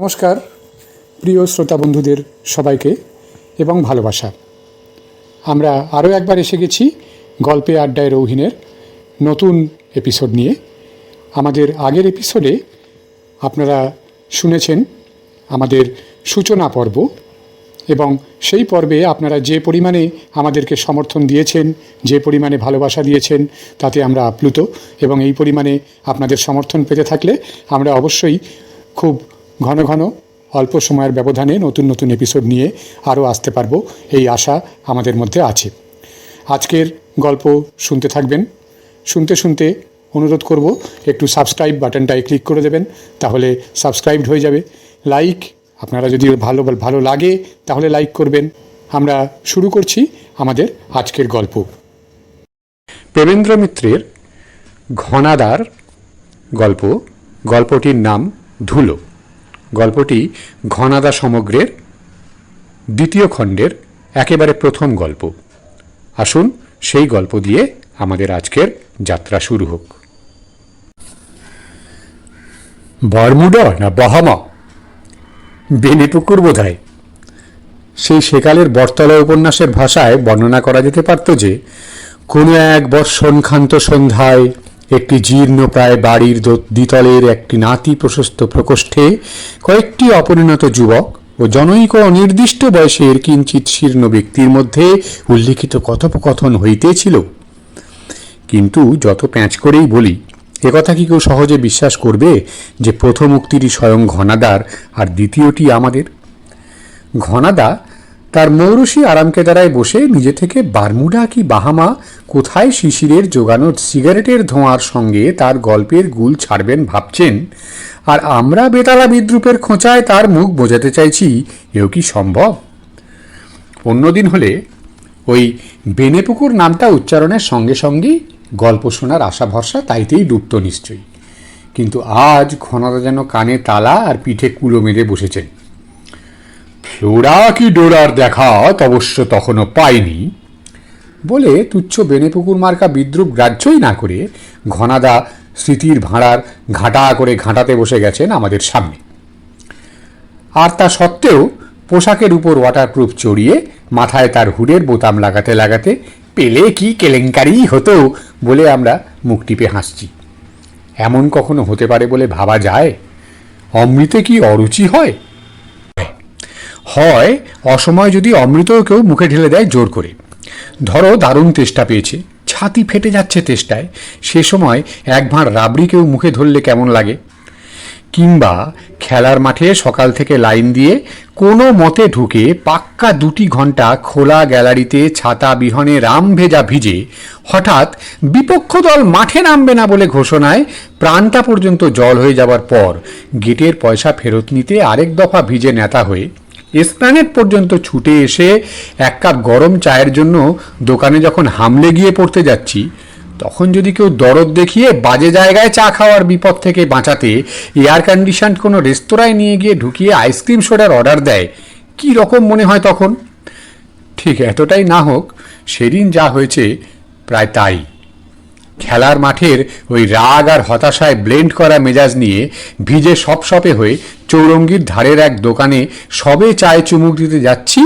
নমস্কার, প্রিয় শ্রোতা বন্ধুদের সবাইকে এবং ভালোবাসা। আমরা আরও একবার এসে গেছি গল্পে আড্ডায় রৌহিনের নতুন এপিসোড নিয়ে। আমাদের আগের এপিসোডে আপনারা শুনেছেন আমাদের সূচনা পর্ব এবং সেই পর্বে আপনারা যে পরিমাণে আমাদেরকে সমর্থন দিয়েছেন, যে পরিমাণে ভালোবাসা দিয়েছেন, তাতে আমরা আপ্লুত এবং এই পরিমাণে আপনাদের সমর্থন পেতে থাকলে আমরা অবশ্যই খুব ঘন ঘন, অল্প সময়ের ব্যবধানে নতুন নতুন এপিসোড নিয়ে আরও আসতে পারব, এই আশা আমাদের মধ্যে আছে। আজকের গল্প শুনতে থাকবেন। শুনতে শুনতে অনুরোধ করব, একটু সাবস্ক্রাইব বাটনটায় ক্লিক করে দেবেন, তাহলে সাবস্ক্রাইবড হয়ে যাবে। লাইক আপনারা যদি ভালো ভালো লাগে, তাহলে লাইক করবেন। আমরা শুরু করছি আমাদের আজকের গল্প। প্রেমেন্দ্র মিত্রের ঘনাদার গল্প। গল্পটির নাম ধুলো। গল্পটি ঘনাদা সমগ্রের দ্বিতীয় খণ্ডের একেবারে প্রথম গল্প। আসুন সেই গল্প দিয়ে আমাদের আজকের যাত্রা শুরু হোক। বারমুডা না বাহামা? বেনিপুকুর বোধহয়। সেই সেকালের বটতলা উপন্যাসের ভাষায় বর্ণনা করা যেতে পারত যে, কোনো এক বর্ষণখান্ত সন্ধ্যায় একটি জীর্ণ প্রায় বাড়ির দ্বিতলের একটি নাতি প্রশস্ত প্রকোষ্ঠে কয়েকটি অপরিণত যুবক ও জনৈক অনির্দিষ্ট বয়সের কিঞ্চিত শীর্ণ ব্যক্তির মধ্যে উল্লিখিত কথোপকথন হইতেছিল। কিন্তু যত প্যাঁচ করেই বলি একথা কি কেউ সহজে বিশ্বাস করবে যে প্রথম উক্তিটি স্বয়ং ঘনাদার আর দ্বিতীয়টি আমাদের? ঘনাদা তার মৌরসী আরামকেদারায় বসে নিজে থেকে বারমুডা কি বাহামা, কোথায় শিশিরের জোগানো সিগারেটের ধোঁয়ার সঙ্গে তার গল্পের গুল ছাড়বেন ভাবছেন? আর আমরা বেতালা বিদ্রুপের খোঁচায় তার মুখ বোঝাতে চাইছি, এও কি সম্ভব? অন্যদিন হলে ওই বেনেপুকুর নামটা উচ্চারণের সঙ্গে সঙ্গেই গল্প শোনার আশা ভরসা তাইতেই ডুবত নিশ্চয়ই। কিন্তু আজ ঘনাদা যেন কানে তালা আর পিঠে কুলো মেরে বসেছেন। ফ্লোরা কি ডোরার দেখা অবশ্য তখনও পাইনি বলে তুচ্ছ বেনেপুকুর মার্কা বিদ্রুপ গ্রাহ্যই না করে ঘনাদা স্মৃতির ভাঁড়ার ঘাঁটা করে ঘাঁটাতে বসে গেছেন আমাদের সামনে। আর তা সত্ত্বেও পোশাকের উপর ওয়াটারপ্রুফ চড়িয়ে মাথায় তার হুডের বোতাম লাগাতে লাগাতে পেলে কি কেলেঙ্কারি হতো বলে আমরা মুখ টিপে হাসছি। এমন কখনো হতে পারে বলে ভাবা যায়? অমৃতে কি অরুচি হয়? হয়, অসময় যদি অমৃতও কেউ মুখে ঢেলে দেয়, জোর করে। ধরো দারুণ তেষ্টা পেয়েছে, ছাতি ফেটে যাচ্ছে তেষ্টায়, সে সময় এক ভাঁড় রাবড়ি কেউ মুখে ধরলে কেমন লাগে? কিংবা খেলার মাঠে সকাল থেকে লাইন দিয়ে কোনো মতে ঢুকে পাক্কা দুটি ঘণ্টা খোলা গ্যালারিতে ছাতা বিহনে রাম ভেজা ভিজে, হঠাৎ বিপক্ষ দল মাঠে নামবে না বলে ঘোষণায় প্রাণটা পর্যন্ত জল হয়ে যাবার পর গেটের পয়সা ফেরত নিতে আরেক দফা ভিজে নেতা হয়ে এসপ্ল্যানেট পর্যন্ত ছুটে এসে এক কাপ গরম চায়ের জন্য দোকানে যখন হামলে গিয়ে পড়তে যাচ্ছি, তখন যদি কেউ দরদ দেখিয়ে বাজে জায়গায় চা খাওয়ার বিপদ থেকে বাঁচাতে এয়ার কন্ডিশন কোনো রেস্তোরাঁয় নিয়ে গিয়ে ঢুকিয়ে আইসক্রিম সোডার অর্ডার দেয়, কি রকম মনে হয় তখন? ঠিক এতটাই না হোক, সেদিন যা হয়েছে প্রায় তাই। খেলার মাঠের ওই রাগ আর হতাশায় ব্লেন্ড করা মেজাজ নিয়ে ভিজে সপসপে হয়ে চৌরঙ্গির ধারের এক দোকানে সবে চায় চুমুক দিতে যাচ্ছি,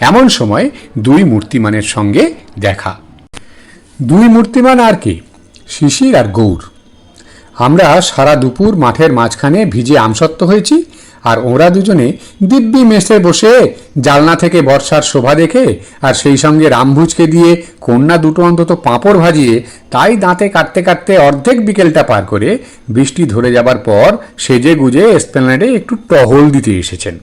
এমন সময় দুই মূর্তিমানের সঙ্গে দেখা। দুই মূর্তিমান আর কে? শিশির আর গৌর। আমরা সারা দুপুর মাঠের মাঝখানে ভিজে আমসত্ত্ব হয়েছি আর ওরা দুজনে দিব্যি মেসে বসে জালনা থেকে বর্ষার শোভা দেখে আর সেই সঙ্গে রামভুজকে দিয়ে কন্যা দুটো অন্তত পাঁপড় ভাজিয়ে তাই দাঁতে কাটতে কাটতে অর্ধেক বিকেলটা পার করে বৃষ্টি ধরে যাবার পর সেজে গুজে এসপ্লেনেডে একটু টহল দিতে এসেছেন।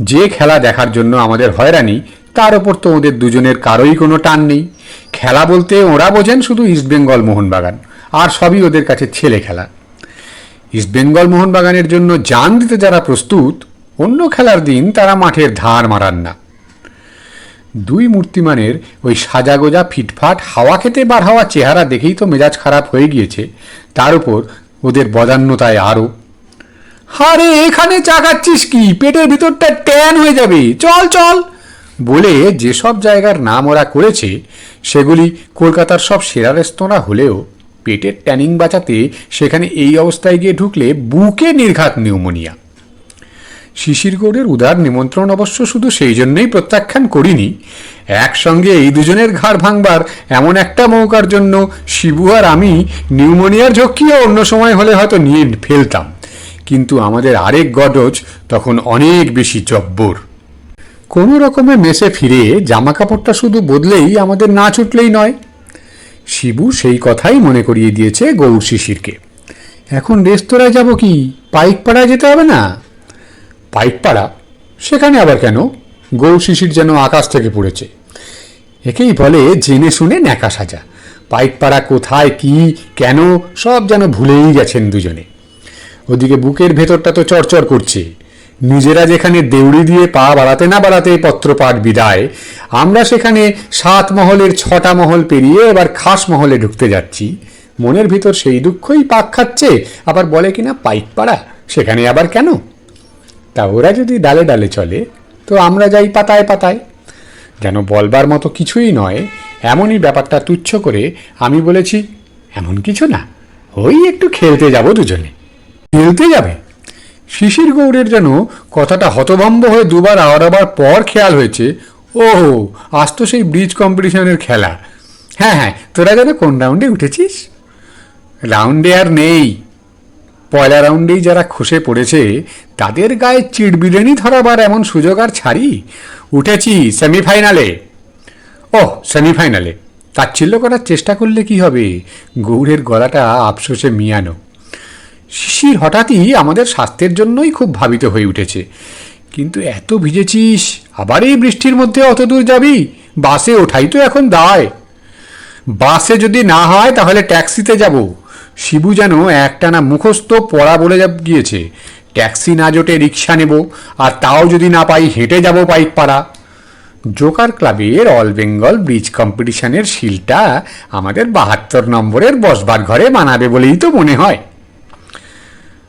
যে খেলা দেখার জন্য আমাদের হয়রানি, তার ওপর তো ওদের দুজনের কারোই কোনো টান নেই। খেলা বলতে ওরা বোঝেন শুধু ইস্টবেঙ্গল মোহনবাগান, আর সবই ওদের কাছে ছেলে খেলা। ইস্টবেঙ্গল মোহনবাগানের জন্য জান দিতে যারা প্রস্তুত, অন্য খেলার দিন তারা মাঠের ধার মারান না। দুই মূর্তিমানের ওই সাজাগোজা ফিটফাট, হাওয়া খেতে বার হওয়া চেহারা দেখেই তো মেজাজ খারাপ হয়ে গিয়েছে। তার উপর ওদের বদান্যতায় আরও হারে, এখানে চাকাচ্ছিস কি? পেটের ভিতরটা ট্যান হয়ে যাবে। চল চল! বলে যেসব জায়গার নাম ওরা করেছে, সেগুলি কলকাতার সব সেরা রেস্তোরাঁ হলেও পেটের ট্যানিং বাঁচাতে সেখানে এই অবস্থায় গিয়ে ঢুকলে বুকে নির্ঘাত নিউমোনিয়া। শিশির গৌড়ের উদার নিমন্ত্রণ অবশ্য শুধু সেই জন্যই প্রত্যাখ্যান করিনি। একসঙ্গে এই দুজনের ঘাড় ভাঙবার এমন একটা মৌকার জন্য শিবু আর আমি নিউমোনিয়ার ঝক্কিও অন্য সময় হলে হয়তো নিয়ে ফেলতাম। কিন্তু আমাদের আরেক গডজ তখন অনেক বেশি জব্বর। কোনো রকমে মেসে ফিরে জামা কাপড়টা শুধু বদলেই আমাদের না ছুটলেই নয়। শিবু সেই কথাই মনে করিয়ে দিয়েছে গৌর শিশিরকে। এখন রেস্তোরাঁয় যাব কি? পাইকপাড়ায় যেতে হবে না? পাইকপাড়া? সেখানে আবার কেন? গৌর শিশির যেন আকাশ থেকে পড়েছে। একেই বলে জেনে শুনে ন্যাকা সাজা। পাইকপাড়া কোথায়, কি, কেন, সব যেন ভুলেই গেছেন দুজনে। ওদিকে বুকের ভেতরটা তো চরচর করছে। নিজেরা যেখানে দেউড়ি দিয়ে পা বাড়াতে না বাড়াতে পত্রপাঠ বিদায়, আমরা সেখানে সাত মহলের ছটা মহল পেরিয়ে এবার খাস মহলে ঢুকতে যাচ্ছি। মনের ভিতর সেই দুঃখই পাক খাচ্ছে, আবার বলে কিনা পাইকপাড়া সেখানে আবার কেন? তা ওরা যদি ডালে ডালে চলে, তো আমরা যাই পাতায় পাতায়। যেন বলবার মতো কিছুই নয়, এমনই ব্যাপারটা তুচ্ছ করে আমি বলেছি, এমন কিছু না, ওই একটু খেলতে যাব দুজনে। খেলতে যাবে? শিশির গৌড়ের যেন কথাটা হতভম্ব হয়ে দুবার আওড়াবার পর খেয়াল হয়েছে ও আজ তো সেই ব্রিজ কম্পিটিশনের খেলা। হ্যাঁ হ্যাঁ তোরা যেন কোন রাউন্ডে উঠেছিস? রাউন্ডে আর নেই। পয়লা রাউন্ডেই যারা খসে পড়েছে, তাদের গায়ে চিড়বিড়েনি ধরাবার এমন সুযোগ আর ছাড়ি? উঠেছি সেমিফাইনালে। ও সেমিফাইনালে। তাচ্ছিল্য করার চেষ্টা করলে কি হবে? গৌড়ের গলাটা আফসোসে মিয়ানো। শিশির হঠাৎই আমাদের স্বাস্থ্যের জন্যই খুব ভাবিত হয়ে উঠেছে। কিন্তু এত ভিজেছিস, আবার এই বৃষ্টির মধ্যে অত দূর যাবি? বাসে ওঠাই তো এখন দায়। বাসে যদি না হয় তাহলে ট্যাক্সিতে যাব। শিবু যেন একটানা মুখস্থ পড়া বলে গিয়েছে। ট্যাক্সি না জোটে রিক্সা নেব, আর তাও যদি না পাই হেঁটে যাব পাইকপাড়া জোকার ক্লাবের অল বেঙ্গল ব্রিজ কম্পিটিশনের শিলটা আমাদের বাহাত্তর নম্বরের বসবার ঘরে মানাবে বলেই তো মনে হয়।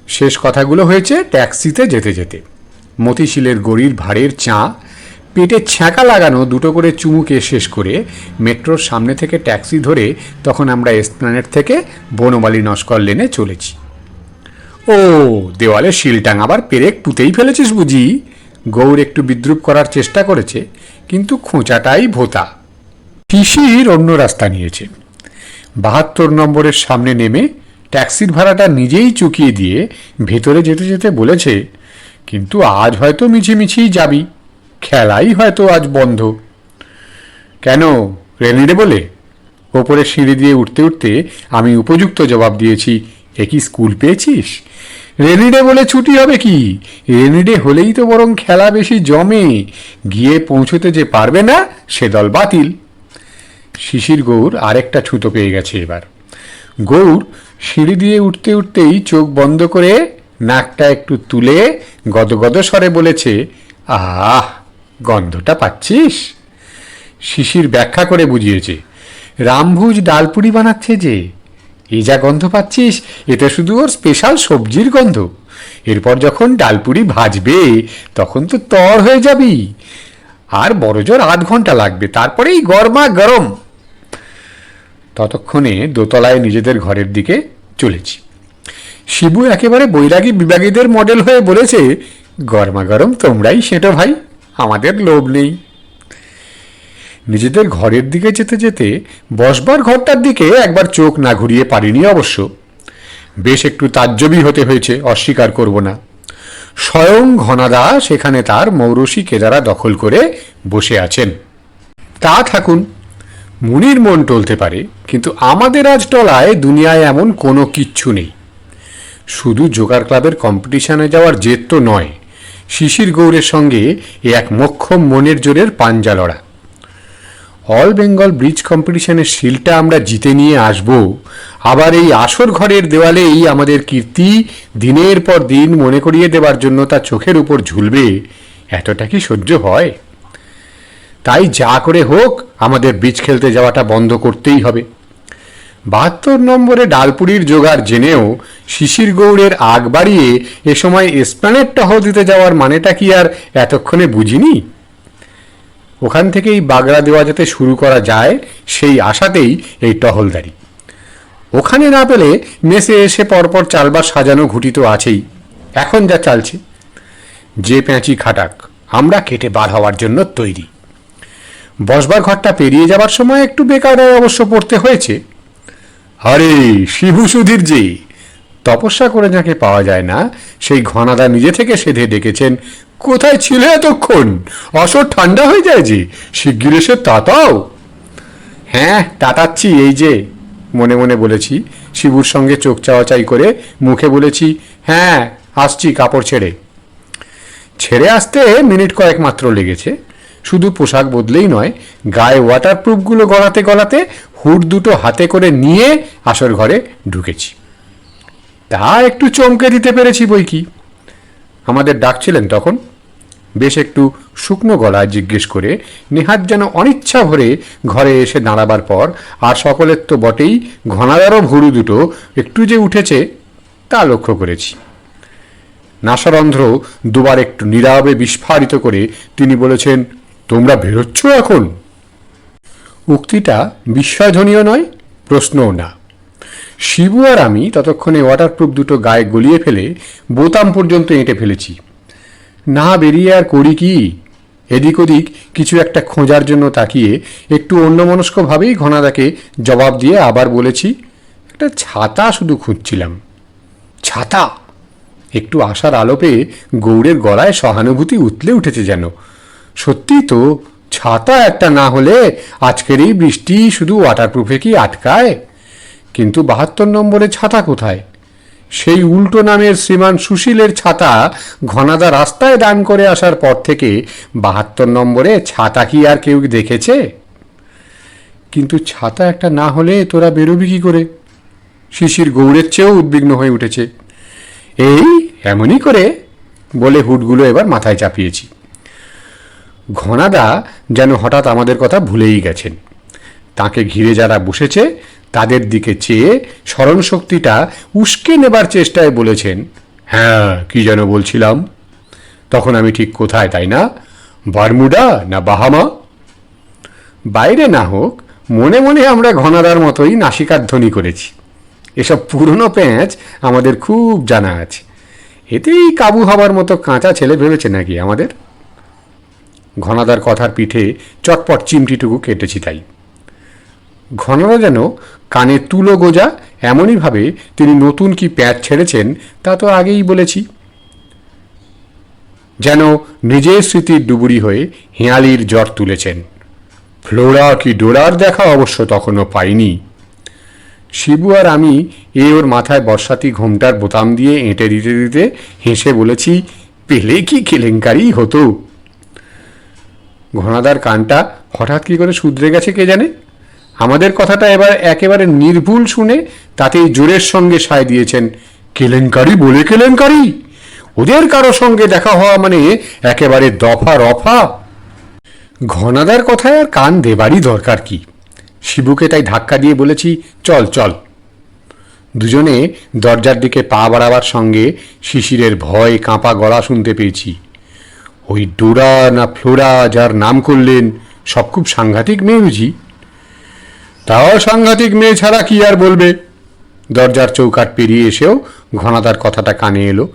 শেষ কথাগুলো হয়েছে ট্যাক্সিতে যেতে যেতে। মতিশিলের গড়ির ভাড়ের চা, পেটে ছ্যাঁকা লাগানো দুটো করে চুমুকে শেষ করে মেট্রোর সামনে থেকে ট্যাক্সি ধরে তখন আমরা এসপ্ল্যানেট থেকে বনমালী নস্কর লেনে চলেছি। ও, দেওয়ালে শিল টাঙাবার পেরেক পুঁতেই ফেলেছিস বুঝি? গৌর একটু বিদ্রুপ করার চেষ্টা করেছে, কিন্তু খোঁচাটাই ভোতা। শিশির অন্য রাস্তা নিয়েছে। বাহাত্তর নম্বরের সামনে নেমে ট্যাক্সির ভাড়াটা নিজেই চুকিয়ে দিয়ে ভেতরে যেতে যেতে বলেছে, কিন্তু আজ হয়তো মিছিমিছিই যাবি, খেলাই হয়তো আজ বন্ধ। কেন রেনিডে বলে? ওপরে সিঁড়ি দিয়ে উঠতে উঠতে আমি উপযুক্ত জবাব দিয়েছি। এ কি স্কুল পেয়েছিস? রেনিডে বলে ছুটি হবে কি? রেনিডে হলেই তো বরং খেলা বেশি জমে। গিয়ে পৌঁছতে যে পারবে না, সে দল বাতিল। শিশির গৌর আরেকটা ছুতো পেয়ে গেছে এবার। গৌর সিঁড়ি দিয়ে উঠতে উঠতেই চোখ বন্ধ করে নাকটা একটু তুলে গদগদ স্বরে বলেছে, আহ, গন্ধটা পাচ্ছিস? শিশির ব্যাখ্যা করে বুঝিয়েছে, রামভুজ ডালপুরি বানাচ্ছে যে এই যা গন্ধ পাচ্ছিস, এটা শুধু ওর স্পেশাল সবজির গন্ধ। এরপর যখন ডালপুরি ভাজবে, তখন তো তর হয়ে যাবি। আর বড় জোর আধ ঘণ্টা লাগবে, তারপরেই গরমা গরম। ততক্ষণে দোতলায় নিজেদের ঘরের দিকে চলেছি। শিবু একেবারে বৈরাগী বিভাগীদের মডেল হয়ে বলেছে গরমা গরম তোমরাই সেটো ভাই, আমাদের লোভ নেই। নিজেদের ঘরের দিকে যেতে যেতে বসবার ঘরটার দিকে একবার চোখ না ঘুরিয়ে পারিনি অবশ্য। বেশ একটু তাজ্জবী হতে হয়েছে, অস্বীকার করব না। স্বয়ং ঘনাদা সেখানে তার মৌরসী কেদারা দখল করে বসে আছেন। তা থাকুন মুনির মন টলতে পারে, কিন্তু আমাদের আজ টলায় দুনিয়ায় এমন কোনো কিচ্ছু নেই। শুধু জোগার ক্লাবের কম্পিটিশনে যাওয়ার জেদ তো নয়, শিশির গৌরের সঙ্গে এ এক মক্ষম মনের জোরের পাঞ্জা লড়া। অল বেঙ্গল ব্রিজ কম্পিটিশনের শিলটা আমরা জিতে নিয়ে আসব, আবার এই আসর ঘরের দেওয়ালেই আমাদের কীর্তি দিনের পর দিন মনে করিয়ে দেবার জন্য তা চোখের উপর ঝুলবে, এতটা কি সহ্য হয়? তাই যা করে হোক, আমাদের বীজ খেলতে যাওয়াটা বন্ধ করতেই হবে। বাহাত্তর নম্বরে ডালপুরির জোগাড় জেনেও শিশির গৌড়ের আগ বাড়িয়ে এ সময় এসপ্লানেট টহল দিতে যাওয়ার মানেটা কি আর এতক্ষণে বুঝিনি? ওখান থেকেই বাগড়া দেওয়া যাতে শুরু করা যায় সেই আশাতেই এই টহলদারি। ওখানে না পেলে মেসে এসে পরপর চালবার সাজানো ঘুটি তো আছেই। এখন যা চালছে। যে প্যাঁচি খাটাক, আমরা কেটে বার হওয়ার জন্য তৈরি। বসবার ঘরটা পেরিয়ে যাবার সময় একটু বেকার অবশ্য পড়তে হয়েছে। আরে, শিবু সুধীর যে তপস্যা করে যাকে পাওয়া যায় না, সেই ঘনাদা নিজে থেকে সেধে ডেকেছেন। কোথায় ছিল এতক্ষণ? অসর ঠান্ডা হয়ে যায় যে, শিগগির এসে তাতাও। হ্যাঁ তাতাচ্ছি, এই যে, মনে মনে বলেছি। শিবুর সঙ্গে চোখ চাওয়াচাই করে মুখে বলেছি হ্যাঁ আসছি কাপড় ছেড়ে। ছেড়ে আসতে মিনিট কয়েক মাত্র লেগেছে। শুধু পোশাক বদলেই নয়, গায়ে ওয়াটারপ্রুফগুলো গলাতে গলাতে হুড দুটো হাতে করে নিয়ে আসর ঘরে ঢুকেছি। তা একটু চমকে দিতে পেরেছি বই কি? আমাদের ডাকছিলেন তখন। বেশ একটু শুকনো গলায় জিজ্ঞেস করে নেহাত যেন অনিচ্ছা ভরে ঘরে এসে দাঁড়াবার পর, আর সকলের তো বটেই, ঘনাদারও ভুরু দুটো একটু যে উঠেছে, তা লক্ষ্য করেছি। নাসারন্ধ্র দুবার একটু নীরবে বিস্ফারিত করে তিনি বলেছেন তোমরা বেরোচ্ছ এখন? উক্তিটা বিস্ময়ধ্বনীয় নয়, প্রশ্নও না। শিবু আর আমি ততক্ষণে ওয়াটারপ্রুফ দুটো গায়ে গলিয়ে ফেলে বোতাম পর্যন্ত এঁটে ফেলেছি। না বেরিয়ে আর করি কি? এদিক ওদিক কিছু একটা খোঁজার জন্য তাকিয়ে একটু অন্যমনস্কভাবেই ঘনাদাকে জবাব দিয়ে আবার বলেছি, একটা ছাতা শুধু খুঁজছিলাম। ছাতা? একটু আশার আলো পেয়ে গৌড়ের গলায় সহানুভূতি উতলে উঠেছে যেন। সত্যি তো, ছাতা একটা না হলে আজকের এই বৃষ্টি শুধু ওয়াটারপ্রুফে কি আটকায়? কিন্তু বাহাত্তর নম্বরে ছাতা কোথায়? সেই উল্টো নামের শ্রীমান সুশীলের ছাতা ঘনাদা রাস্তায় দান করে আসার পর থেকে বাহাত্তর নম্বরে ছাতা কি আর কেউ দেখেছে? কিন্তু ছাতা একটা না হলে তোরা বেরোবি কি করে? শিশির গৌড়ের চেয়েও উদ্বিগ্ন হয়ে উঠেছে। এই, এমনই করে বলে হুটগুলো এবার মাথায় চাপিয়েছি। ঘনাদা যেন হঠাৎ আমাদের কথা ভুলেই গেছেন। তাকে ঘিরে যারা বসেছে, তাদের দিকে চেয়ে স্মরণশক্তিটা উস্কে নেবার চেষ্টায় বলেছেন হ্যাঁ কি যেন বলছিলাম? তখন আমি ঠিক কোথায়, তাই না? বারমুডা না বাহামা? বাইরে না হোক, মনে মনে আমরা ঘনাদার মতোই নাসিকার ধ্বনি করেছি। এসব পুরনো প্যাঁচ আমাদের খুব জানা আছে। এতেই কাবু হবার মতো কাঁচা ছেলে ভেবেছে নাকি আমাদের? ঘনাদার কথার পিঠে চটপট চিমটিটুকু কেটেছি তাই। ঘনাদা যেন কানে তুলো গোজা এমনইভাবে তিনি নতুন কি প্যাঁচ ছেড়েছেন তা তো আগেই বলেছি। যেন নিজের স্মৃতির ডুবুরি হয়ে হেঁয়ালির জ্বর তুলেছেন। ফ্লোরা কি ডোরার দেখা অবশ্য তখনও পাইনি। শিবু আর আমি এ ওর মাথায় বর্ষাতি ঘোমটার বোতাম দিয়ে এঁটে দিতে দিতে হেসে বলেছি, পেলে কি কেলেঙ্কারি হতো? ঘনাদার কানটা হঠাৎ কী করে শুধরে গেছে কে জানে? আমাদের কথাটা এবার একেবারে নির্ভুল শুনে তাতেই জোরের সঙ্গে সায় দিয়েছেন, কেলেঙ্কারি বলে কেলেঙ্কারি? ওদের কারও সঙ্গে দেখা হওয়া মানে একেবারে দফা রফা। ঘনাদার কথায় আর কান দেবারই দরকার কি? শিবুকে তাই ধাক্কা দিয়ে বলেছি, চল চল। দুজনে দরজার দিকে পা বাড়াবার সঙ্গে শিশিরের ভয় কাঁপা গলা শুনতে পেয়েছি। ওই ডোরা না ফ্লোরা যার নাম করলেন, সব খুব সাংঘাতিক মেয়ে বুঝি। তাও সাংঘাতিক মেয়ে ছাড়া কি আর বলবে? দরজার চৌকাট পেরিয়ে এসেও ঘনাদার কথাটা কানে এলো।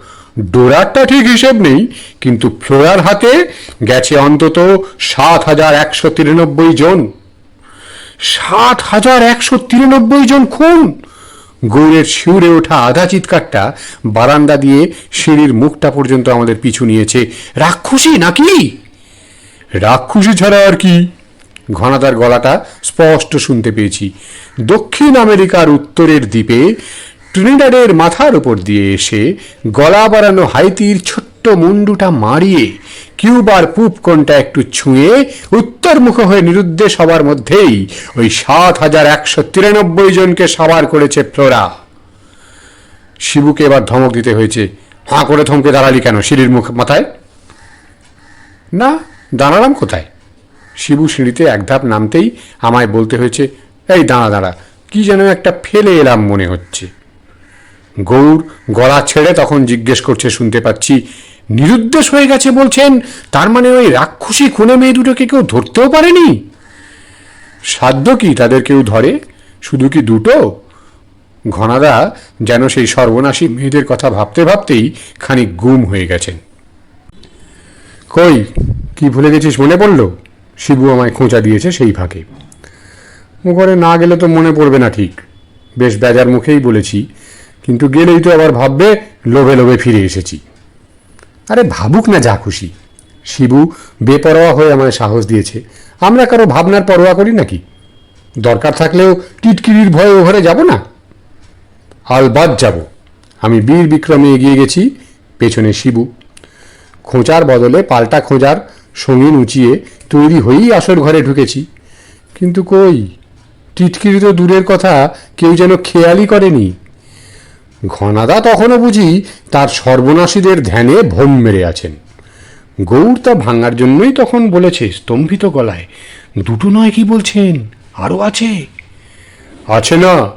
ডোরারটা ঠিক হিসেব নেই, কিন্তু ফ্লোরার হাতে গেছে অন্তত সাত হাজার একশো তিরানব্বই জন। সাত হাজার একশো তিরানব্বই জন খুন! গৌরের শিউরে ওঠা আধা চিৎকারটা বারান্দা দিয়ে সিঁড়ির মুখটা পর্যন্ত আমাদের পিছু নিয়েছে। রাক্ষসী নাকি? রাক্ষসী ছাড়া আর কি? ঘনাদার গলাটা স্পষ্ট শুনতে পেয়েছি। দক্ষিণ আমেরিকার উত্তরের দ্বীপে ট্রিনিডাডের মাথার উপর দিয়ে এসে গলা বাড়ানো হাইতির ছোট্ট মুন্ডুটা মারিয়ে কিউবার পূব কোনটা একটু ছুঁয়ে উত্তরমুখ হয়ে নিরুদ্দেশ হবার মধ্যেই ওই সাত হাজার একশো তিরানব্বই জনকে সাবার করেছে ফ্লোরা। শিবুকে এবার ধমক দিতে হয়েছে। হাঁ করে থমকে দাঁড়ালি কেন সিঁড়ির মুখ মাথায়? না, দাঁড়ালাম কোথায়? শিবু সিঁড়িতে এক ধাপ নামতেই আমায় বলতে হয়েছে, এই দাঁড়া দাঁড়া, কি যেন একটা ফেলে এলাম মনে হচ্ছে। গৌর গলা ছেড়ে তখন জিজ্ঞেস করছে, শুনতে পাচ্ছি নিরুদ্দেশ হয়ে গেছে, বলছেন। তার মানে ওই রাক্ষসী খুনে মেয়ে দুটোকে কেউ ধরতেও পারেনি? সাধ্য কি তাদের কেউ ধরে? শুধু কি দুটো? ঘনাদা যেন সেই সর্বনাশী মেয়েদের কথা ভাবতে ভাবতেই খানিক গুম হয়ে গেছেন। কই, কি ভুলে গেছিস মনে পড়ল? শিবু আমায় খোঁচা দিয়েছে সেই ফাঁকে। ও ঘরে না গেলে তো মনে পড়বে না ঠিক। বেশ, বেজার মুখেই বলেছি। কিন্তু গেলেই তো আবার ভাববে লোভে লোভে ফিরে এসেছি। আরে ভাবুক না যা খুশি। শিবু বেপরোয়া হয়ে আমায় সাহস দিয়েছে। আমরা কারও ভাবনার পরোয়া করি নাকি? দরকার থাকলেও টিটকিরির ভয়ে ও ঘরে যাব না? আলবাদ যাব। আমি বীর বিক্রমে এগিয়ে গেছি, পেছনে শিবু। খোঁচার বদলে পাল্টা খোঁজার সঙ্গীন উঁচিয়ে তৈরি হয়েই আসর ঘরে ঢুকেছি। কিন্তু কই? টিটকিরি তো দূরের কথা, কেউ যেন খেয়ালই করেনি। ঘনাদা তখনও বুঝি তার সর্বনাশীদের ধ্যানে ভোম মেরে আছেন। গৌর তা ভাঙার জন্যই তখন বলেছে, স্তম্ভিত গলায়, দুটো নয় কি বলছেন? আরও আছে? আছে না।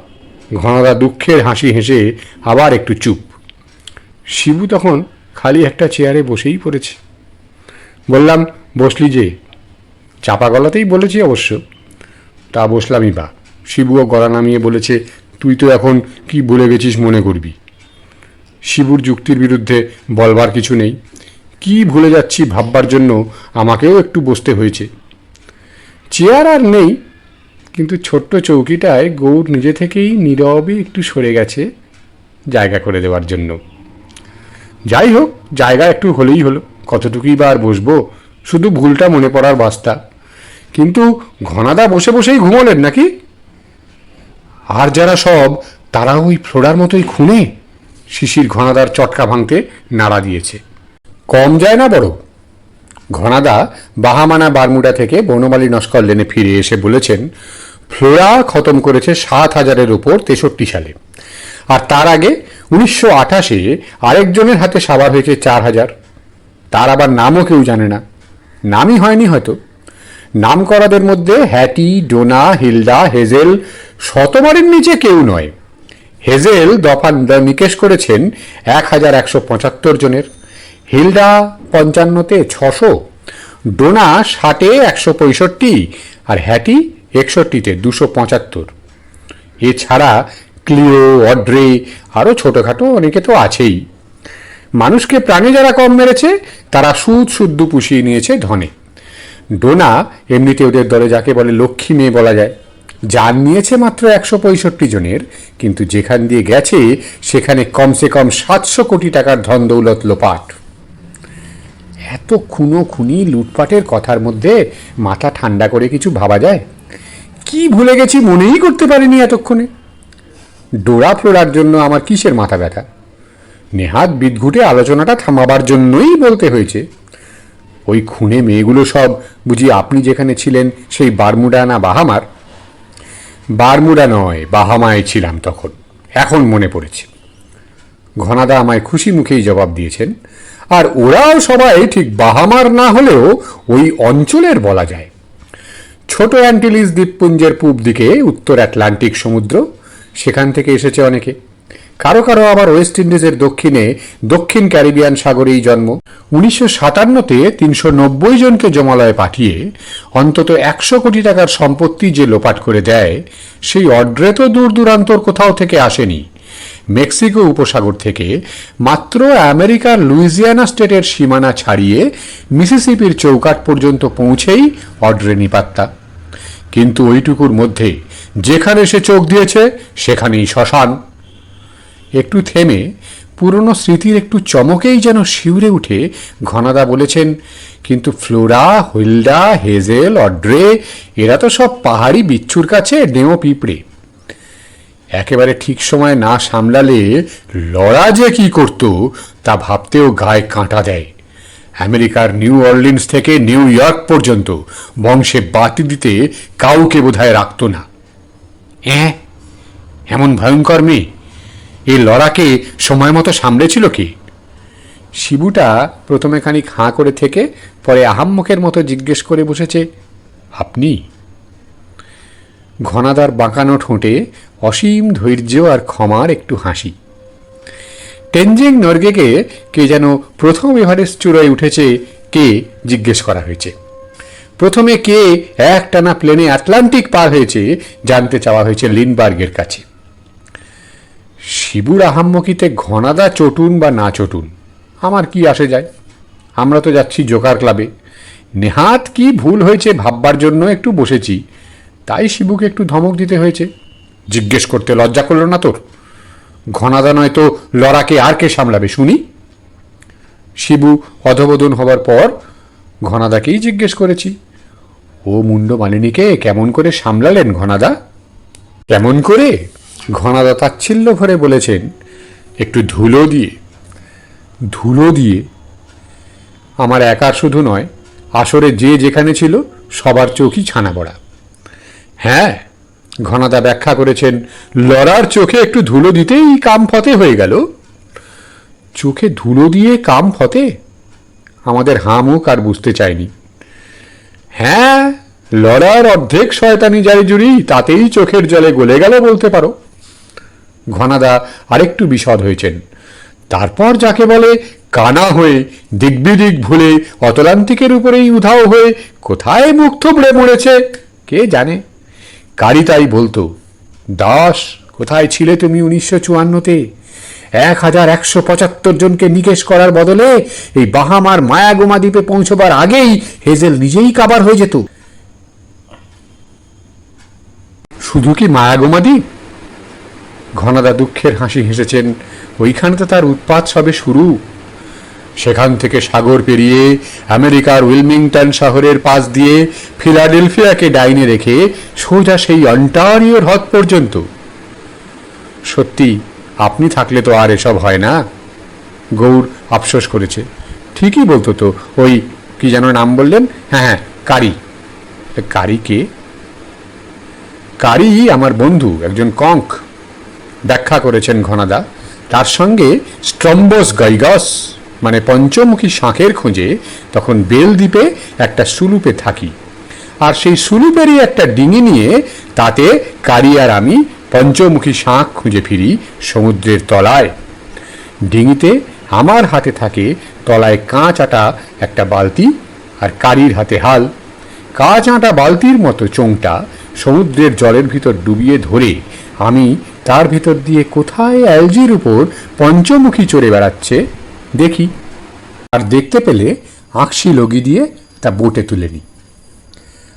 ঘনাদা দুঃখের হাসি হেসে আবার একটু চুপ। শিবু তখন খালি একটা চেয়ারে বসেই পড়েছে। বললাম, বসলি যে? চাপা গলাতেই বলেছি অবশ্য। তা বসলামই বা। শিবুও গলা নামিয়ে বলেছে তুই তো এখন কি ভুলে গেছিস মনে করবি? শিবুর যুক্তির বিরুদ্ধে বলবার কিছু নেই। কি ভুলে যাচ্ছি ভাববার জন্য আমাকেও একটু বসতে হয়েছে। চেয়ার আর নেই, কিন্তু ছোট্ট চৌকিটায় গৌর নিজে থেকেই নীরবে একটু সরে গেছে জায়গা করে দেওয়ার জন্য। যাই হোক, জায়গা একটু হলেই হলো। কতটুকুই বা আর বসবো, শুধু ভুলটা মনে পড়ার বাস্তা। কিন্তু ঘনাদা বসে বসেই ঘুমোলেন নাকি? আর যারা সব, তারা ওই ফ্লোরার মতোই খুনে শিশির ঘনাদার চটকা ভাঙতে নাড়া দিয়েছে। কম যায় না বড়। ঘনাদা বাহামানা বারমুডা থেকে বনমালী নস্কর লেনে ফিরে এসে বলেছেন, ফ্লোরা খতম করেছে সাত হাজারের ওপর তেষট্টি সালে। আর তার আগে উনিশশো আঠাশে আরেকজনের হাতে সাবার হয়েছে চার হাজার। তার আবার নামও কেউ জানে না। নামই হয়নি হয়তো। নাম করাদের মধ্যে হ্যাটি, ডোনা, হিলডা, হেজেল শতবারের নিচে কেউ নয়। হেজেল দফা নিকেশ করেছেন এক হাজার একশো পঁচাত্তর জনের। হিলডা পঞ্চান্নতে ছশো, ডোনা ষাটে একশো পঁয়ষট্টি আর হ্যাটি একষট্টিতে দুশো পঁচাত্তর। এছাড়া ক্লিও, অড্রে আরও ছোটোখাটো অনেকে তো আছেই। মানুষকে প্রাণে যারা কম মেরেছে, তারা সুদ শুদ্ধ পুষিয়ে নিয়েছে ধনে। ডোনা এমনিতে ওদের দলে যাকে বলে লক্ষ্মী মেয়ে বলা যায়। যান নিয়েছে মাত্র একশো পঁয়ষট্টি জনের, কিন্তু যেখান দিয়ে গেছে, সেখানে কমসে কম সাতশো কোটি টাকার ধন দৌলত লোপাট। এত খুনো খুনি লুটপাটের কথার মধ্যে মাথা ঠান্ডা করে কিছু ভাবা যায়? কি ভুলে গেছি মনেই করতে পারিনি এতক্ষণে। ডোরা ফ্লোরার জন্য আমার কিসের মাথা ব্যথা? নেহাত বিদঘুটে আলোচনাটা থামাবার জন্যই বলতে হয়েছে। ওই খুনে মেয়েগুলো সব, বুঝি আপনি যেখানে ছিলেন সেই বারমুডা না বাহামার? বারমুডা নয়, বাহামায় ছিলাম তখন। এখন মনে পড়েছে। ঘনাদা আমায় খুশি মুখেই জবাব দিয়েছেন, আর ওরাও সবাই ঠিক বাহামার না হলেও ওই অঞ্চলের বলা যায়। ছোট অ্যান্টিলিস দ্বীপপুঞ্জের পূব দিকে উত্তর আটলান্টিক সমুদ্র, সেখান থেকে এসেছে অনেকে। কারও কারও আবার ওয়েস্ট ইন্ডিজের দক্ষিণে দক্ষিণ ক্যারিবিয়ান সাগরেই জন্ম। উনিশশো সাতান্নতে তিনশো নব্বই জনকে জমালয়ে পাঠিয়ে অন্তত একশো কোটি টাকার সম্পত্তি যে লোপাট করে দেয়, সেই অড্রে তো দূর দূরান্তর কোথাও থেকে আসেনি। মেক্সিকো উপসাগর থেকে মাত্র আমেরিকার লুইজিয়ানা স্টেটের সীমানা ছাড়িয়ে মিসিসিপির চৌকাট পর্যন্ত পৌঁছেই অড্রে নিপাত্তা। কিন্তু ওইটুকুর মধ্যে যেখানে সে চোখ দিয়েছে, সেখানেই শ্মশান। একটু থেমে পুরনো স্মৃতির একটু চমকেই যেন শিউরে উঠে ঘনাদা বলেছেন, কিন্তু ফ্লোরা, হুইলডা, হেজেল, অড্রে, এরা তো সব পাহাড়ি বিচ্ছুর কাছে ডেমো পিঁপড়ে। একেবারে ঠিক সময় না সামলালে লড়া যে কি করত তা ভাবতেও গায়ে কাঁটা দেয়। আমেরিকার নিউ অর্লিন্স থেকে নিউ ইয়র্ক পর্যন্ত বংশে বাতি দিতে কাউকে বোধহয় রাখত না। হ্যাঁ এমন ভয়ঙ্কর মেয়ে? এই লড়াকে সময় মতো সামলেছিল কি? শিবুটা প্রথমে খানিক হাঁ করে থেকে পরে আহাম্মকের মতো জিজ্ঞেস করে বসেছে, আপনি? ঘনাদার বাঁকানো ঠোঁটে অসীম ধৈর্য আর ক্ষমার একটু হাসি। টেনজিং নর্গেকে কে যেন প্রথম এভারেস্ট চূড়ায় উঠেছে কে জিজ্ঞেস করা হয়েছে। প্রথমে কে একটানা প্লেনে আটলান্টিক পার হয়েছে জানতে চাওয়া হয়েছে লিনবার্গের কাছে। শিবুর আহাম্মকিতে ঘনাদা চটুন বা না চটুন, আমার কি আসে যায়? আমরা তো যাচ্ছি জোকার ক্লাবে। নেহাত কি ভুল হয়েছে ভাববার জন্য একটু বসেছি, তাই শিবুকে একটু ধমক দিতে হয়েছে। জিজ্ঞেস করতে লজ্জা করল না তোর? ঘনাদা নয় তো লড়াকে আর কে সামলাবে, শুনি? শিবু অধবোধন হবার পর ঘনাদাকেই জিজ্ঞেস করেছি, ও মুন্ড মালিনীকে কেমন করে সামলালেন ঘনাদা? কেমন করে? ঘনাদা তাচ্ছিল্য ভরে বলেছেন, একটু ধুলো দিয়ে ধুলো দিয়ে। আমার একার শুধু নয়, আসরে যে যেখানে ছিল, সবার চোখই ছানা পড়া হ্যাঁ ঘনাদা ব্যাখ্যা করেছেন লড়ার চোখে একটু ধুলো দিতেই কাম ফতে হয়ে গেল। চোখে ধুলো দিয়ে কাম ফতে? আমাদের হামুক আর বুঝতে চায়নি। হ্যাঁ লড়ার অর্ধেক শয়তানি জারি জুড়ি, তাতেই চোখের জলে গলে গেল বলতে পারো। ঘনাদা আরেকটু বিশদ হয়েছেন। তারপর যাকে বলে কানা হয়ে দিগ্বিদিক ভুলে অতলান্তিকের উপরেই উধাও হয়ে কোথায় মুখ থুবড়ে মরেছে, কে জানে? কারি তাই বলতো, দাস, কোথায় ছিলে তুমি উনিশশো চুয়ান্নতে? এক হাজার একশো পঁচাত্তর জনকে নিকেশ করার বদলে এই বাহামার মায়াগোমা দ্বীপে পৌঁছবার আগেই হেজেল নিজেই কাবার হয়ে যেত। শুধু কি মায়াগোমা দ্বীপ? ঘনাদা দুঃখের হাসি হেসেছেন, ওইখানে তো তার উৎপাত সবে শুরু। সেখান থেকে সাগর পেরিয়ে আমেরিকার উইলমিংটন শহরের পাশ দিয়ে ফিলাডেলফিয়াকে ডাইনে রেখে সোজা সেই অন্টারিও হ্রদ পর্যন্ত। সত্যি, আপনি থাকলে তো আর এসব হয় না? গৌর আফসোস করেছে। ঠিকই বলতো তো, ওই, কি যেন নাম বললেন? হ্যাঁ হ্যাঁ কারি। কারি কে? কারি আমার বন্ধু, একজন কঙ্ক। ব্যাখ্যা করেছেন ঘনাদা। তার সঙ্গে স্ট্রম্বস গাইগস মানে পঞ্চমুখী শাঁখের খোঁজে তখন বেল দ্বীপে একটা সুলুপে থাকি। আর সেই সুলুপেরই একটা ডিঙি নিয়ে তাতে কারি আর আমি পঞ্চমুখী শাঁখ খুঁজে ফিরি সমুদ্রের তলায়। ডিঙিতে আমার হাতে থাকে তলায় কাঁচ আটা একটা বালতি আর কারির হাতে হাল। কাঁচ আটা বালতির মতো চোংটা সমুদ্রের জলের ভিতর ডুবিয়ে ধরে আমি তার ভিতর দিয়ে কোথায় অ্যালজির উপর পঞ্চমুখী চড়ে বেড়াচ্ছে, দেখি। আর দেখতে পেলে আঁকশি লগি দিয়ে তা বোটে তুলে নিই।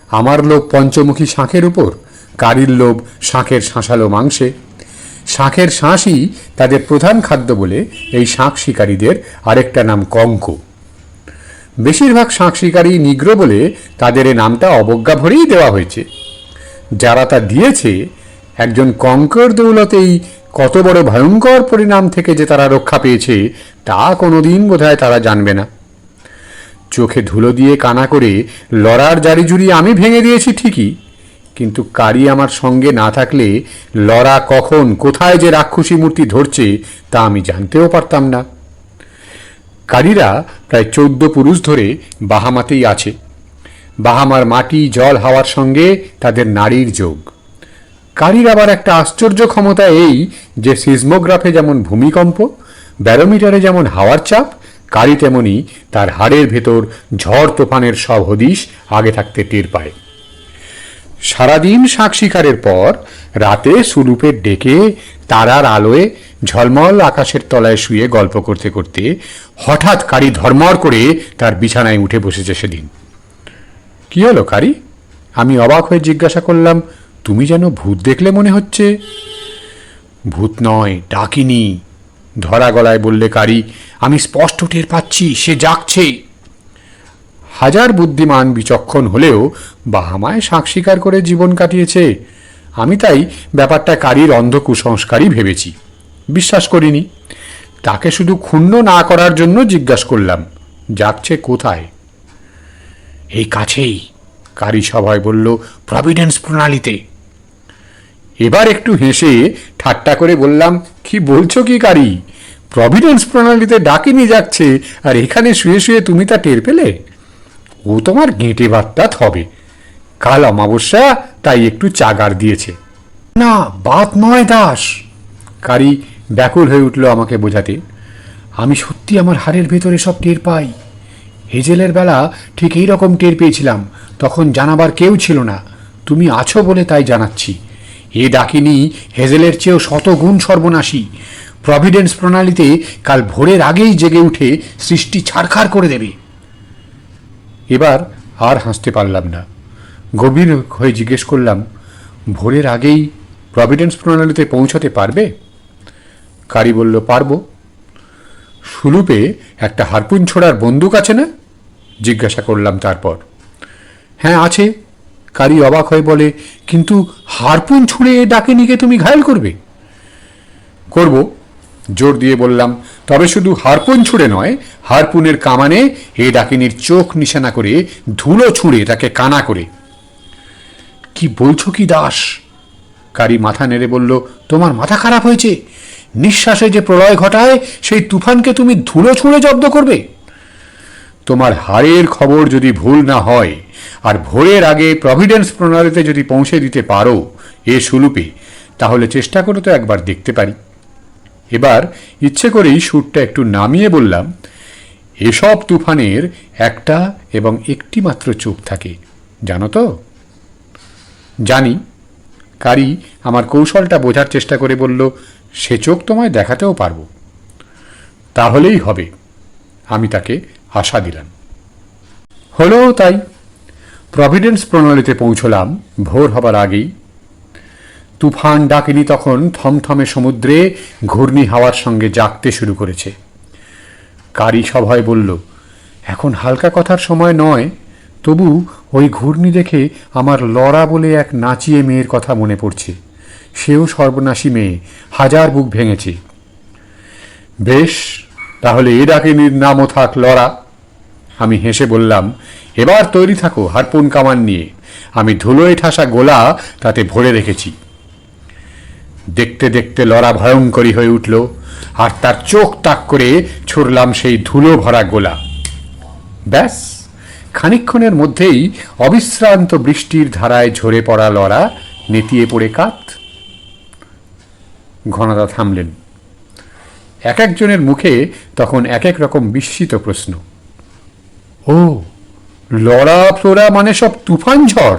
আমার লোভ পঞ্চমুখী শাঁখের উপর, কারির লোভ শাঁখের শাঁসালো মাংসে। শাঁখের শাঁসই তাদের প্রধান খাদ্য বলে এই শাঁখ শিকারীদের আরেকটা নাম কঙ্ক। বেশিরভাগ শাঁখ শিকারী নিগ্র বলে তাদের এ নামটা অবজ্ঞা ভরেই দেওয়া হয়েছে। যারা তা দিয়েছে একজন কঙ্কর দৌলতেই কত বড় ভয়ঙ্কর পরিণাম থেকে যে তারা রক্ষা পেয়েছে, তা কোনোদিন বোধহয় তারা জানবে না। চোখে ধুলো দিয়ে কানা করে লড়ার জারি জারিজুরি আমি ভেঙে দিয়েছি ঠিকই, কিন্তু কারি আমার সঙ্গে না থাকলে লড়া কখন, কোথায় যে রাক্ষসী মূর্তি ধরছে, তা আমি জানতেও পারতাম না। কারীরা প্রায় চৌদ্দ পুরুষ ধরে বাহামাতেই আছে। বাহামার মাটি, জল, হাওয়ার সঙ্গে তাদের নারীর যোগ। কারীর আবার একটা আশ্চর্য ক্ষমতা এই যে সিজমোগ্রাফে যেমন ভূমিকম্প, ব্যারোমিটারে যেমন হাওয়ার চাপ কারি তেমনি তার হাড়ের ভেতর ঝড় তোফানের সব হদিশ আগে থাকতে টের পায়। সারাদিন শাক শিকারের পর রাতে সুলুপের ডেকে তারার আলোয় ঝলমল আকাশের তলায় শুয়ে গল্প করতে করতে হঠাৎ কারি ধর্মর করে তার বিছানায় উঠে বসেছে সেদিন। কি হলো কারি আমি অবাক হয়ে জিজ্ঞাসা করলাম তুমি যেন ভূত দেখলে মনে হচ্ছে। ভূত নয়, ডাকিনি। ধরা গলায় বললে কারি, আমি স্পষ্ট টের পাচ্ছি, সে জাগছে। হাজার বুদ্ধিমান বিচক্ষণ হলেও বাহামায় শাঁখ শিকার করে জীবন কাটিয়েছে। আমি তাই ব্যাপারটা কারির অন্ধ কুসংস্কারই ভেবেছি। বিশ্বাস করিনি। তাকে শুধু ক্ষুণ্ণ না করার জন্য জিজ্ঞাসা করলাম যাচ্ছে কোথায়? এই কাছেই, কারি সভায় বলল প্রভিডেন্স প্রণালীতে। এবার একটু হেসে ঠাট্টা করে বললাম, কি বলছো কি কারি প্রভিডেন্স প্রণালীতে ডাকিনি যাচ্ছে, আর এখানে শুয়ে শুয়ে তুমি তা টের পেলে? ও তোমার গেঁটে বাত্তাত হবে কাল অমাবস্যা, তাই একটু চাগার দিয়েছে। না, বাত নয় দাস। কারি ব্যাকুল হয়ে উঠল আমাকে বোঝাতে। আমি সত্যি আমার হাড়ের ভেতরে সব টের পাই। হেজেলের বেলা ঠিক এই রকম টের পেয়েছিলাম, তখন জানাবার কেউ ছিল না। তুমি আছো বলে তাই জানাচ্ছি। এ ডাকিনি হেজেলের চেয়েও শতগুণ সর্বনাশী। প্রভিডেন্স প্রণালীতে কাল ভোরের আগেই জেগে উঠে সৃষ্টি ছাড়খাড় করে দেবে। এবার আর হাসতে পারলাম না। গভীর হয়ে জিজ্ঞেস করলাম, ভোরের আগেই প্রভিডেন্স প্রণালীতে পৌঁছতে পারবে? কারি বলল, পারব। সুলুপে একটা হারপুন ছোড়ার বন্দুক আছে না? জিজ্ঞাসা করলাম তারপর। হ্যাঁ আছে। কারি অবাক হয়ে বলে, কিন্তু হারপুন ছুঁড়ে এ ডাকিনিকে তুমি ঘায়ল করবে? করব। জোর দিয়ে বললাম, তবে শুধু হারপুন ছুঁড়ে নয়, হারপুনের কামানে এ ডাকিনীর চোখ নিশানা করে ধুলো ছুঁড়ে তাকে কানা করে। কি বলছো কি দাস? কারি মাথা নেড়ে বলল, তোমার মাথা খারাপ হয়েছে। নিঃশ্বাসে যে প্রলয় ঘটায়, সেই তুফানকে তুমি ধুলো ছুঁড়ে জব্দ করবে? তোমার হারের খবর যদি ভুল না হয় আর ভোরের আগে প্রভিডেন্স প্রণালীতে যদি পৌঁছে দিতে পারো এ সুলুপে, তাহলে চেষ্টা করে তো একবার দেখতে পারি। এবার ইচ্ছে করেই সুরটা একটু নামিয়ে বললাম, এসব তুফানের একটা এবং একটি মাত্র চোখ থাকে, জানো তো? জানি। কারি আমার কৌশলটা বোঝার চেষ্টা করে বলল, সে চোখ তোমায় দেখাতেও পারব। তাহলেই হবে, আমি তাকে আশা দিলাম। হলো তাই। প্রভিডেন্স প্রণালীতে পৌঁছলাম। ভোর হবার আগেই। তুফান ডাকিনি তখন থমথমে সমুদ্রে, ঘূর্ণি হাওয়ার সঙ্গে জাগতে শুরু করেছে। কারি সভায় বলল, এখন হালকা কথার সময় নয়, তবু ওই ঘূর্ণি দেখে আমার লড়া বলে এক নাচিয়ে মেয়ের কথা মনে পড়ছে। সেও সর্বনাশী মেয়ে, হাজার বুক ভেঙেছে। বেশ, তাহলে এ ডাকিনীর নামও থাক লড়া আমি হেসে বললাম এবার তৈরি থাকো হারপুন কামান নিয়ে। আমি ধুলোয় ঠাসা গোলা তাতে ভরে রেখেছি। দেখতে দেখতে লড়া ভয়ঙ্করী হয়ে উঠল, আর তার চোখ তাক করে ছুড়লাম সেই ধুলো ভরা গোলা। ব্যাস খানিক্ষণের মধ্যেই অবিশ্রান্ত বৃষ্টির ধারায় ঝরে পড়া লড়া নেতিয়ে পড়ে কাত। ঘনাদা থামলেন। এক একজনের মুখে তখন এক এক রকম বিস্মিত প্রশ্ন। ও লড়া ফ্লোরা মানে সব তুফান ঝড়।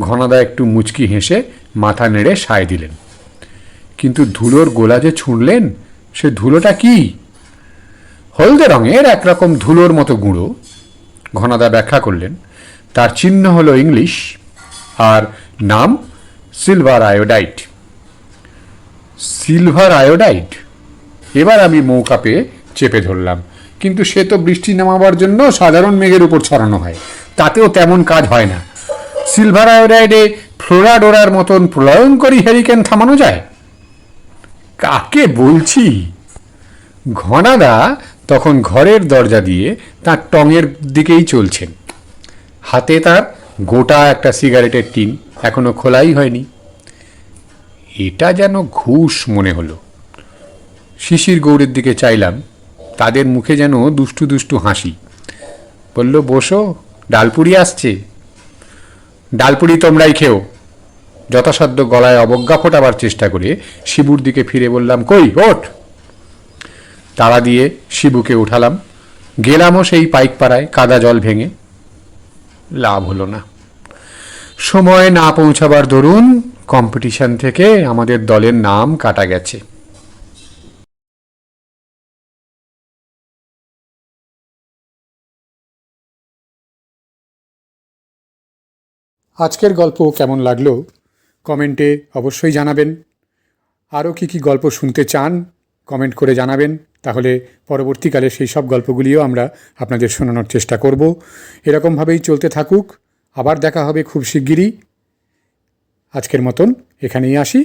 ঘনাদা একটু মুচকি হেসে মাথা নেড়ে সায় দিলেন। কিন্তু ধুলোর গোলা যে ছুঁড়লেন, সে ধুলোটা কি? হলদে রঙের একরকম ধুলোর মতো গুঁড়ো। ঘনাদা ব্যাখ্যা করলেন, তার চিহ্ন হলো ইংলিশ, আর নাম সিলভার আয়োডাইট। Silver iodide? এবার আমি মৌকা পেয়ে চেপে ধরলাম। কিন্তু সে তো বৃষ্টি নামাবার জন্য সাধারণ মেঘের উপর ছড়ানো হয়। তাতেও তেমন কাজ হয় না। সিলভার আয়োডাইডে ফ্লোরাডোরার মতন প্রলয়ঙ্করী হ্যারিকেন থামানো যায়? কাকে বলছি? ঘনাদা তখন ঘরের দরজা দিয়ে তার টঙের দিকেই চলছেন। হাতে তার গোটা একটা সিগারেটের টিন এখনও খোলাই হয়নি। এটা যেন ঘুষ মনে হলো। শিশির গৌড়ের দিকে চাইলাম। তাদের মুখে যেন দুষ্টু দুষ্টু হাসি। বলল, বসো, ডালপুরি আসছে। ডালপুরি তোমরাই খেও। যথাসাধ্য গলায় অবজ্ঞা ফোটাবার চেষ্টা করে শিবুর দিকে ফিরে বললাম, কই, ওঠ। তাড়া দিয়ে শিবুকে উঠালাম। গেলামও সেই পাইক পাড়ায় কাদা জল ভেঙে। লাভ হলো না। সময় না পৌঁছাবার দরুন কম্পিটিশন থেকে আমাদের দলের নাম কাটা গেছে। আজকের গল্প কেমন লাগল কমেন্টে অবশ্যই জানাবেন। আরও কি কি গল্প শুনতে চান, কমেন্ট করে জানাবেন। তাহলে পরবর্তীকালে সেই সব গল্পগুলিও আমরা আপনাদের শোনানোর চেষ্টা করব। এরকমভাবেই চলতে থাকুক। আবার দেখা হবে খুব শিগগিরই। আজকের মতন এখানেই আসি।